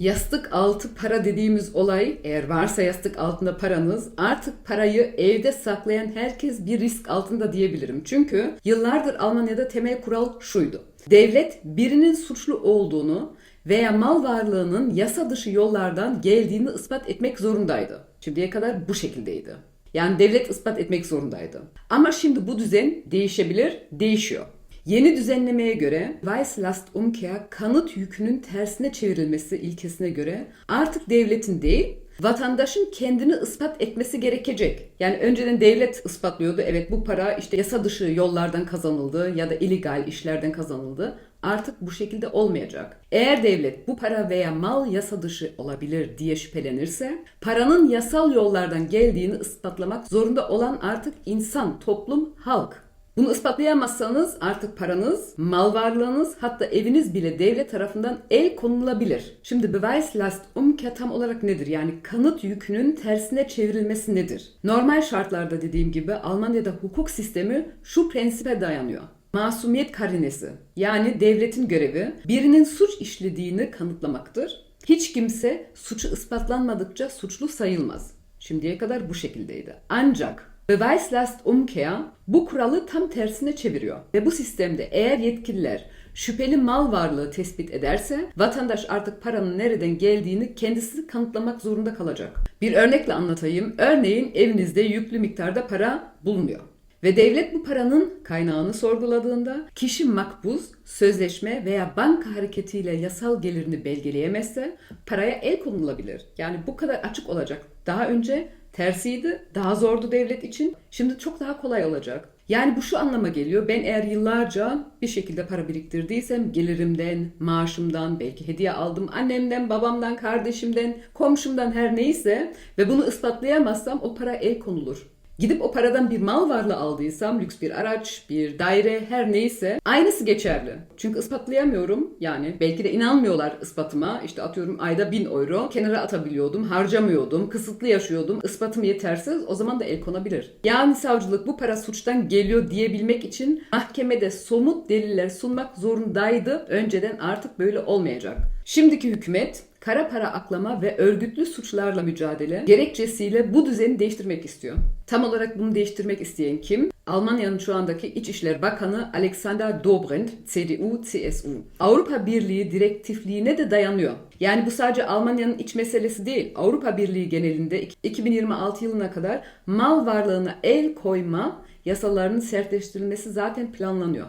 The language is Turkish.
Yastık altı para dediğimiz olay, eğer varsa yastık altında paranız, artık parayı evde saklayan herkes bir risk altında diyebilirim. Çünkü yıllardır Almanya'da temel kural şuydu. Devlet birinin suçlu olduğunu veya mal varlığının yasa dışı yollardan geldiğini ispat etmek zorundaydı. Şimdiye kadar bu şekildeydi. Yani devlet ispat etmek zorundaydı. Ama şimdi bu düzen değişebilir, değişiyor. Yeni düzenlemeye göre Weislastumkehr kanıt yükünün tersine çevrilmesi ilkesine göre artık devletin değil vatandaşın kendini ispat etmesi gerekecek. Yani önceden devlet ispatlıyordu. Evet bu para işte yasa dışı yollardan kazanıldı ya da illegal işlerden kazanıldı. Artık bu şekilde olmayacak. Eğer devlet bu para veya mal yasa dışı olabilir diye şüphelenirse paranın yasal yollardan geldiğini ispatlamak zorunda olan artık insan, toplum, halk. Bunu ispatlayamazsanız artık paranız, mal varlığınız hatta eviniz bile devlet tarafından el konulabilir. Şimdi Beweislastumkehr tam olarak nedir? Yani kanıt yükünün tersine çevrilmesi nedir? Normal şartlarda dediğim gibi Almanya'da hukuk sistemi şu prensibe dayanıyor. Masumiyet karinesi yani devletin görevi birinin suç işlediğini kanıtlamaktır. Hiç kimse suçu ispatlanmadıkça suçlu sayılmaz. Şimdiye kadar bu şekildeydi. Ancak Beweislastumkehr bu kuralı tam tersine çeviriyor. Ve bu sistemde eğer yetkililer şüpheli mal varlığı tespit ederse vatandaş artık paranın nereden geldiğini kendisi kanıtlamak zorunda kalacak. Bir örnekle anlatayım. Örneğin evinizde yüklü miktarda para bulunuyor. Ve devlet bu paranın kaynağını sorguladığında kişi makbuz, sözleşme veya banka hareketiyle yasal gelirini belgeleyemezse paraya el konulabilir. Yani bu kadar açık olacak. Daha önce tersiydi, daha zordu devlet için. Şimdi çok daha kolay olacak. Yani bu şu anlama geliyor. Ben eğer yıllarca bir şekilde para biriktirdiysem gelirimden, maaşımdan, belki hediye aldım annemden, babamdan, kardeşimden, komşumdan her neyse ve bunu ispatlayamazsam o para el konulur. Gidip o paradan bir mal varlığı aldıysam, lüks bir araç, bir daire her neyse aynısı geçerli. Çünkü ispatlayamıyorum. Yani belki de inanmıyorlar ispatıma. İşte atıyorum ayda 1000 euro kenara atabiliyordum, harcamıyordum, kısıtlı yaşıyordum. Ispatım yetersiz o zaman da el konabilir. Yani savcılık bu para suçtan geliyor diyebilmek için mahkemede somut deliller sunmak zorundaydı. Önceden artık böyle olmayacak. Şimdiki hükümet kara para aklama ve örgütlü suçlarla mücadele gerekçesiyle bu düzeni değiştirmek istiyor. Tam olarak bunu değiştirmek isteyen kim? Almanya'nın şu andaki İçişler Bakanı Alexander Dobrindt, CDU-CSU. Avrupa Birliği direktifliğine de dayanıyor. Yani bu sadece Almanya'nın iç meselesi değil. Avrupa Birliği genelinde 2026 yılına kadar mal varlığına el koyma yasalarının sertleştirilmesi zaten planlanıyor.